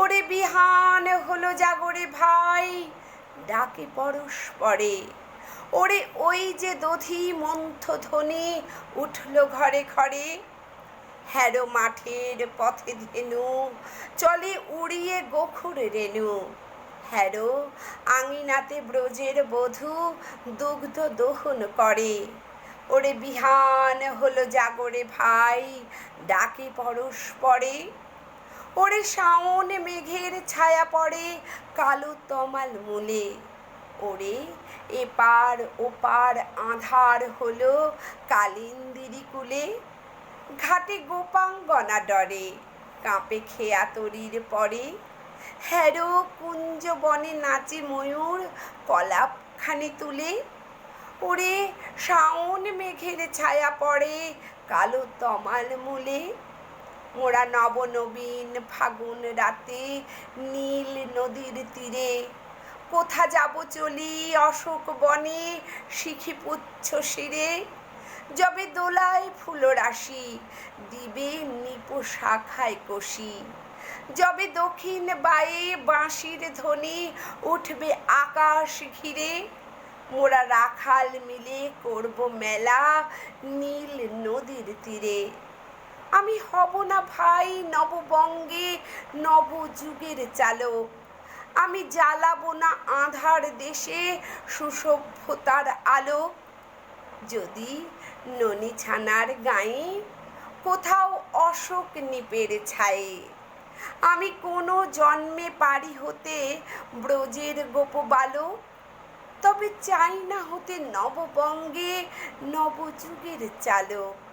ওরে বিহান হলো জাগরে ভাই, ডাকে পরস্পরে ওরে ওই যে দধি মন্থ ধ্বনি উঠল ঘরে ঘরে। হ্যারো মাঠের পথে ধেনু, চলে উড়িয়ে গোখুর রেণু হ্যারো, আঙিনাতে ব্রজের বধূ দুগ্ধ দহন করে। ওরে বিহান হলো জাগরে ভাই, ডাকে পরস্পরে ওরে শাওন, মেঘের ছায়া পড়ে কালো তমাল মূলে ওরে, এপার ওপার আধার হলো কালিন্দিরি কুলে। ঘাটে গোপাঙ্গনা ডরে, কাঁপে খেয়া তরির পরে। হ্যারো কুঞ্জ বনে নাচে ময়ূর কলাপখানি তুলে। ওরে, শাওন, মেঘের ছায়া পড়ে কালো তমাল মূলে। মোরা নবনবীন ফাগুন রাতে নীল নদীর তীরে। কোথা যাব চলি অশোক বনে, শিখি পুচ্ছ শিরে। যবে দোলায় ফুলরাশি দিবে নিপ শাখায় কষি। যবে দক্ষিণ বায়ে বাঁশির ধ্বনি, উঠবে আকাশ ঘিরে। মোরা রাখাল মিলে করব মেলা নীল নদীর তীরে। আমি হব না ভাই নববঙ্গে নবযুগের চালক। আমি জ্বালাবো না আধার দেশে সুসভ্যতার আলোক যদি ননি ছানার গায়ে কোথাও অশোক নিপের ছায়ে। আমি কোনো জন্মে পারি হতে ব্রজের গোপবালক তবে চাই না হতে নববঙ্গে নবযুগের চালক।